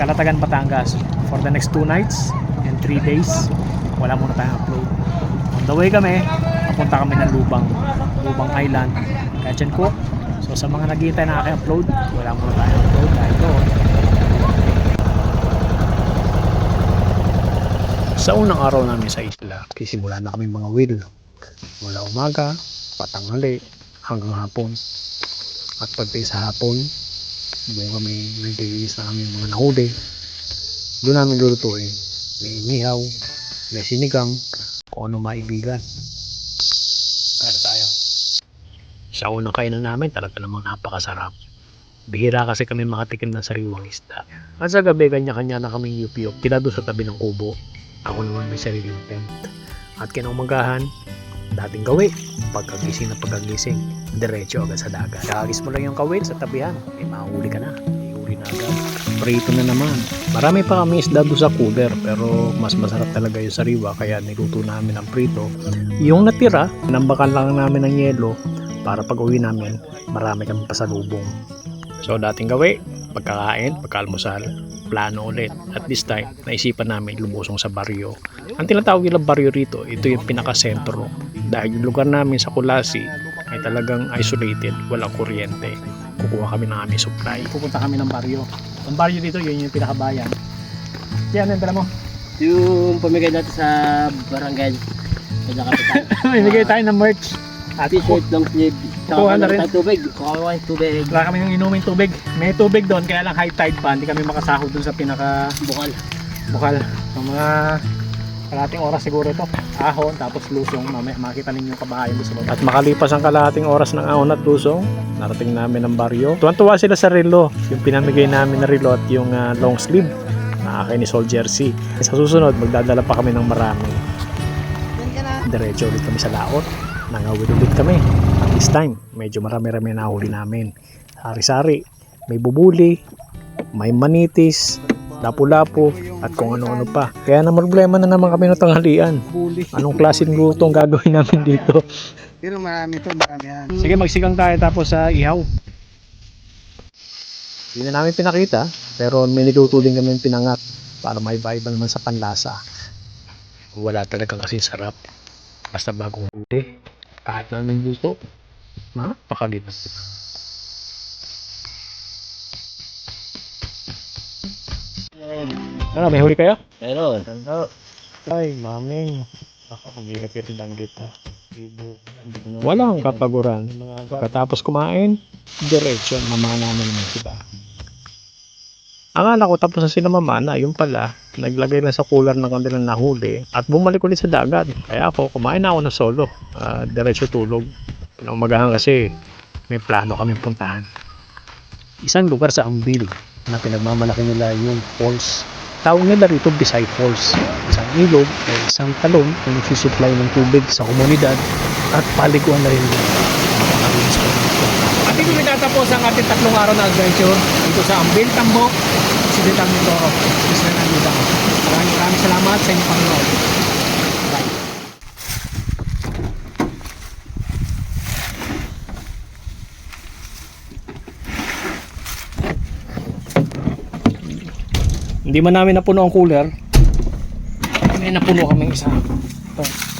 Kalatagan, Batangas for the next 2 nights and 3 days. Wala muna tayong upload. On the way kami, papunta kami ng Lubang, Lubang Island, Kachenko. So sa mga naghihintay na aking upload, wala muna tayong upload dahil doon. Sa unang araw namin sa isla, kisimula na kami mga wheel. Mula umaga, patanghali, hanggang hapon. At pagdating sa hapon, doon kami naglilinis na kami mga nahuli. Doon namin lulutuin. May inihaw, may sinigang, kung ano maibigan. Kaya tayo. Sa unang kainan namin, talaga namang napakasarap. Bihira kasi kami makatikim ng sariwang isda. At sa gabi, kanya-kanya na kaming yup-yup. Doon sa tabi ng kubo. Ako naman may sariling tent. At kinaumagahan, dating gawi. Pagkagising na pagkagising, diretso agad sa dagat. Kagis mo lang yung kawit sa tabihan, may mahuli ka na. Ihuli na agad. Prito na naman. Marami pa kami isda doon sa cooler pero mas masarap talaga yung sariwa kaya niluto namin ang prito. Yung natira, nambakan lang namin ng yelo para pag uwi namin, marami kami pasalubong. So dating gawi, pagkakain, pagkalmusal, plano ulit. At this time, naisipan namin lumusong sa baryo. Ang tinatawag nilang baryo rito, ito yung pinakasentro. Dahil yung lugar namin sa Kulasi ay talagang isolated, walang kuryente. Kukuha kami ng aming supply. Pupunta kami ng baryo. Ang baryo dito, yun yung pinakabayan. Yan, ang dala mo. Yung pamigay natin sa barangay. Bigay tayo ng merch. At T-shirt, long sleeve. Kukuha na rin. tubig. Kukuha ko ng tubig. wala kami ng inuming tubig. May tubig doon, kaya lang high tide pa. Hindi kami makasahod doon sa pinaka Bukal. bukal. So, mga kalahating oras siguro ito. Ahon, tapos lusong. Mamaya makita ninyo yung kabahayan doon sa baba. At makalipas ang kalahating oras ng ahon at lusong, narating namin ang baryo. Tuwan-tuwa sila sa relo. Yung pinamigay namin na relo at yung ah, long sleeve na akin ni Soul Jersey. Sa susunod, magdadala pa kami ng marami. Diretso ulit kami sa laot. Nangawid ulit kami. At this time, medyo marami-rami na huli namin. Sari-sari, may bubuli, may manitis, lapu-lapu, at kung ano-ano pa. Kaya na problema na naman kami ng tanghalian. Anong klaseng luto ang gagawin namin dito? Pero marami to, marami yan. Sige, magsigang tayo tapos sa ihaw. Hindi na namin pinakita, pero may niluto din kami pinangat para may iba naman sa panlasa. Wala talaga kasi sarap. Basta bagong huli. Kahit na may luto, napakalipas. Ano, may huli kayo? Meron. Ay, maming. Ako, humihipit lang kita. Walang kapaguran. Katapos kumain, diretso mama namin ng sila. Akala ko tapos na sila mamana, yung pala, naglagay na sa cooler ng kanilang nahuli at bumalik ulit sa dagat. Kaya ako, kumain na ako ng solo. Ah, diretso tulog. Pinamagahan kasi may plano kami puntahan. Isang lugar sa Ambil na pinagmamalaki nila yung falls. Tawag nila rito Bisay Falls. Isang ilog o isang talon na nagsusupply ng tubig sa komunidad at paliguan na rin nila. Natatapos ang ating tatlong araw na adventure dito sa Ambil, Tambo, Occidental Mindoro, Isla ng Lubang. Maraming maraming salamat sa inyong panonood. Hindi man namin napuno ang cooler. May napuno kami isa. Ito.